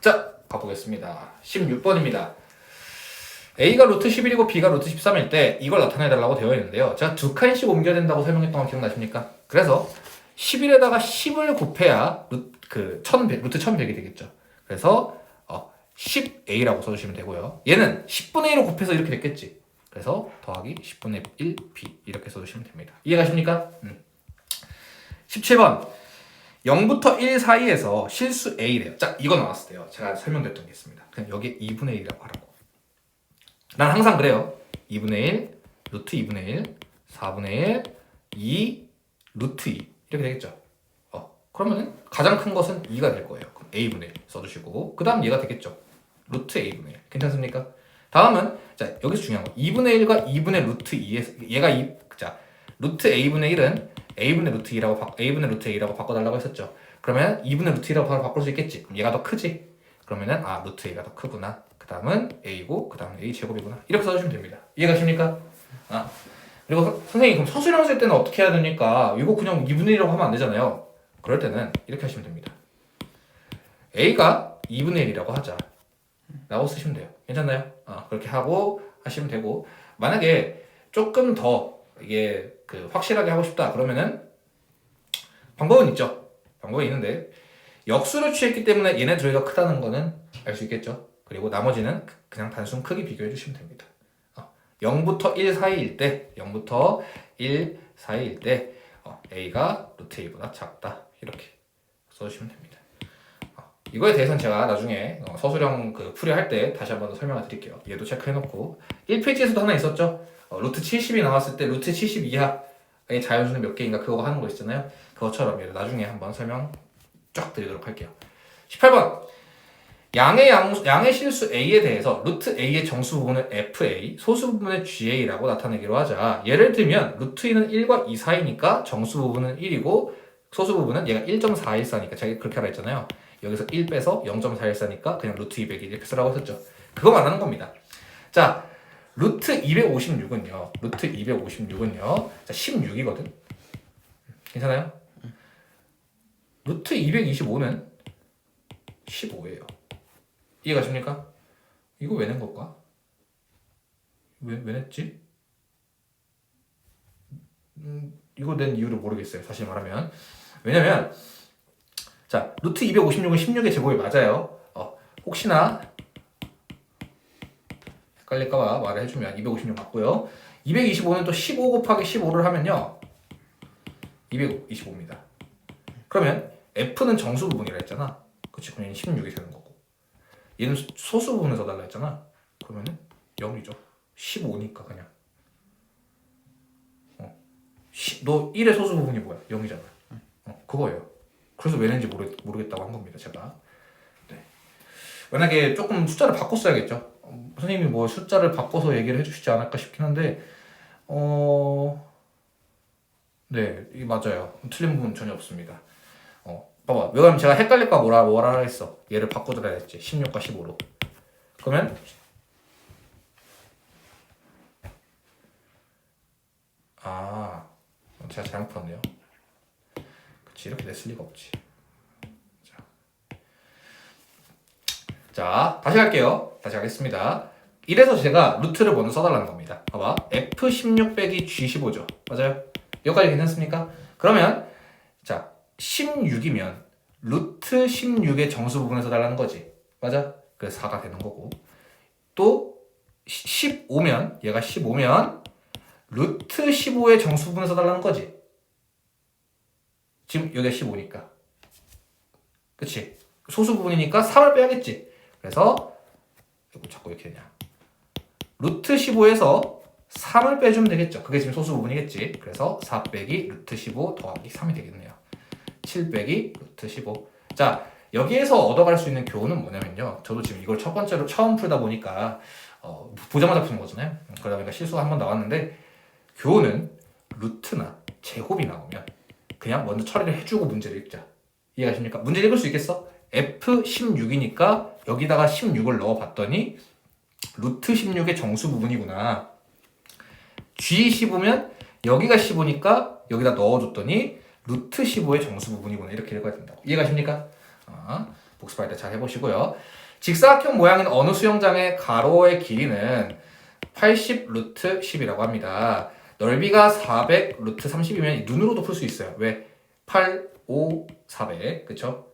자, 가보겠습니다. 16번입니다. A가 루트 11이고 B가 루트 13일 때 이걸 나타내달라고 되어 있는데요. 제가 두 칸씩 옮겨야 된다고 설명했던 거 기억나십니까? 그래서 11에다가 10을 곱해야 루, 그 1100, 루트 1100이 되겠죠. 그래서 어, 10A라고 써주시면 되고요. 얘는 10분의 1을 곱해서 이렇게 됐겠지. 그래서 더하기 10분의 1B 이렇게 써주시면 됩니다. 이해가십니까? 음. 17번 0부터 1 사이에서 실수 A래요. 자, 이거 나왔을 때요. 제가 설명드렸던 게 있습니다. 그냥 여기 2분의 1이라고 하라고. 난 항상 그래요. 2분의 1, 루트 2분의 1, 4분의 1, 2, 루트 2 이렇게 되겠죠. 어, 그러면은 가장 큰 것은 2가 될 거예요. 그럼 A분의 1 써주시고 그 다음 얘가 되겠죠. 루트 A분의 1 괜찮습니까? 다음은 자 여기서 중요한 거 2분의 1과 2분의 루트 2에 얘가 2, 자 루트 A분의 1은 A분의 루트 2라고 바, A분의 루트 A라고 바꿔달라고 했었죠. 그러면 2분의 루트 2라고 바로 바꿀 수 있겠지. 얘가 더 크지. 그러면은 아 루트 A가 더 크구나. 그 다음은 A고 그 다음은 A 제곱이구나. 이렇게 써주시면 됩니다. 이해가십니까? 아 그리고 선- 선생님 그럼 서술형 쓸 때는 어떻게 해야 됩니까? 이거 그냥 2분의 1이라고 하면 안 되잖아요. 그럴 때는 이렇게 하시면 됩니다. A가 2분의 1이라고 하자. 라고 쓰시면 돼요. 괜찮나요? 어, 그렇게 하고 하시면 되고 만약에 조금 더 이게 그 확실하게 하고 싶다 그러면은 방법은 있죠. 방법이 있는데 역수를 취했기 때문에 얘네 더 크다는 거는 알 수 있겠죠. 그리고 나머지는 그- 그냥 단순 크기 비교해 주시면 됩니다. 어, 0부터 1 사이일 때 0부터 1 사이일 때 어, A가 루트 A보다 작다 이렇게 써주시면 됩니다. 어, 이거에 대해서는 제가 나중에 어, 서술형 그 풀이할 때 다시 한번 더 설명을 드릴게요. 얘도 체크해놓고 1페이지에서도 하나 있었죠. 어, 루트 70이 나왔을 때 루트 70 이하의 자연수는 몇 개인가 그거 하는 거 있잖아요. 그것처럼 나중에 한번 설명 쫙 드리도록 할게요. 18번 양의 양, 양의 실수 a에 대해서 루트 a의 정수 부분을 fa, 소수 부분을 ga라고 나타내기로 하자. 예를 들면 루트 2는 1과 2 사이니까 정수 부분은 1이고 소수 부분은 얘가 1.414니까 제가 그렇게 하라 했잖아요. 여기서 1 빼서 0.414니까 그냥 루트 200 이렇게 쓰라고 했었죠. 그거 말하는 겁니다. 자, 루트 256은요. 루트 256은요. 자, 16이거든. 괜찮아요? 루트 225는 15예요. 이해 가십니까? 이거 왜 낸 걸까? 왜, 왜 냈지? 음, 이거 낸 이유를 모르겠어요. 사실 말하면. 왜냐면, 자, 루트 256은 16의 제곱이 맞아요. 어, 혹시나, 헷갈릴까봐 말을 해주면 256 맞고요. 225는 또 15 곱하기 15를 하면요. 225입니다. 그러면 F는 정수 부분이라 했잖아. 그치? 그럼 얘는 16이 되는 거고. 얘는 소수 부분을 써달라 했잖아. 그러면은 0이죠. 15니까 그냥. 어. 시, 너 1의 소수 부분이 뭐야? 0이잖아. 어, 그거예요. 그래서 왜 낸지 모르, 모르겠다고 한 겁니다. 제가. 네. 만약에 조금 숫자를 바꿨어야겠죠. 어, 선생님이 뭐 숫자를 바꿔서 얘기를 해주시지 않을까 싶긴 한데, 어, 네, 이 맞아요. 틀린 부분 전혀 없습니다. 어, 봐봐. 왜냐면 제가 헷갈릴까 뭐라 뭐라 했어. 얘를 바꿔줘야 했지. 16과 15로. 그러면 아, 제가 잘못 풀었네요. 그치 이렇게 냈을 리가 없지. 자 다시 갈게요. 다시 하겠습니다. 이래서 제가 루트를 먼저 써달라는 겁니다. 봐봐. F16 빼기 G15죠. 맞아요? 여기까지 괜찮습니까? 그러면 자 16이면 루트 16의 정수 부분에서 달라는 거지. 맞아? 그래서 4가 되는 거고. 또 15면 얘가 15면 루트 15의 정수 부분에서 달라는 거지. 지금 여기가 15니까. 그치? 소수 부분이니까 3을 빼야겠지. 그래서 이거 자꾸 이렇게 되냐. 루트 15에서 3을 빼주면 되겠죠. 그게 지금 소수 부분이겠지. 그래서 4 빼기 루트 15 더하기 3이 되겠네요. 7 빼기 루트 15. 자, 여기에서 얻어갈 수 있는 교훈은 뭐냐면요. 저도 지금 이걸 첫 번째로 처음 풀다 보니까 어, 보자마자 푸는 거잖아요. 그러다 보니까 실수가 한 번 나왔는데 교훈은 루트나 제곱이 나오면 그냥 먼저 처리를 해주고 문제를 읽자. 이해가십니까? 문제 읽을 수 있겠어? F16이니까 여기다가 16을 넣어봤더니 루트 16의 정수 부분이구나. G15면 여기가 15니까 여기다 넣어줬더니 루트 15의 정수 부분이구나 이렇게 읽어야 된다고 이해가십니까? 아, 복습할 때 잘 해보시고요. 직사각형 모양인 어느 수영장의 가로의 길이는 80 루트 10이라고 합니다. 넓이가 400 루트 30이면 눈으로도 풀 수 있어요. 왜? 8, 5, 400 그쵸?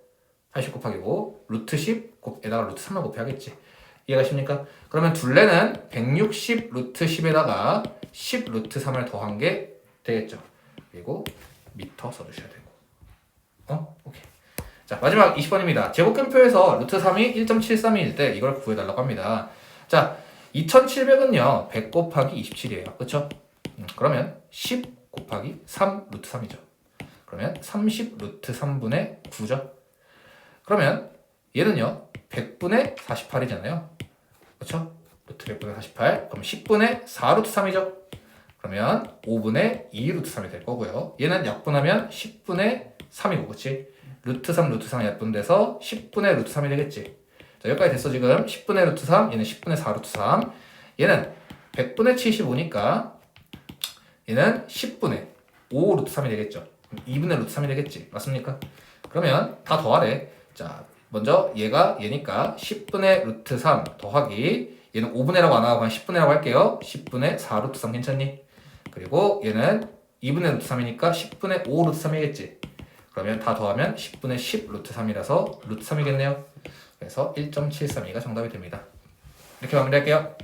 80 곱하기 5 루트 10 곱에다가 루트 3을 곱해야겠지. 이해가십니까? 그러면 둘레는 160 루트 10에다가 10 루트 3을 더한 게 되겠죠. 그리고 미터 써주셔야 되고. 어? 오케이. 자 마지막 20번입니다. 제곱근표에서 루트 3이 1.73일 때 이걸 구해달라고 합니다. 자 2700은요 100 곱하기 27이에요. 그쵸? 음, 그러면 10 곱하기 3 루트 3이죠. 그러면 30 루트 3분의 9죠. 그러면 얘는요 100분의 48이잖아요. 그렇죠? 루트 100분의 48 그럼 10분의 4 루트 3이죠. 그러면 5분의 2 루트 3이 될 거고요. 얘는 약분하면 10분의 3이고 그렇지? 루트 3 루트 3이 약분돼서 10분의 루트 3이 되겠지. 자 여기까지 됐어 지금 10분의 루트 3 얘는 10분의 4 루트 3 얘는 100분의 75니까 얘는 10분의 5 루트 3이 되겠죠. 2분의 루트 3이 되겠지. 맞습니까? 그러면 다 더하래. 자, 먼저 얘가 얘니까 10분의 루트 3 더하기 얘는 5분의라고 안 하고 그냥 10분의라고 할게요. 10분의 4 루트 3 괜찮니? 그리고 얘는 2분의 루트 3이니까 10분의 5 루트 3이겠지. 그러면 다 더하면 10분의 10 루트 3이라서 루트 3이겠네요. 그래서 1.732가 정답이 됩니다. 이렇게 마무리할게요.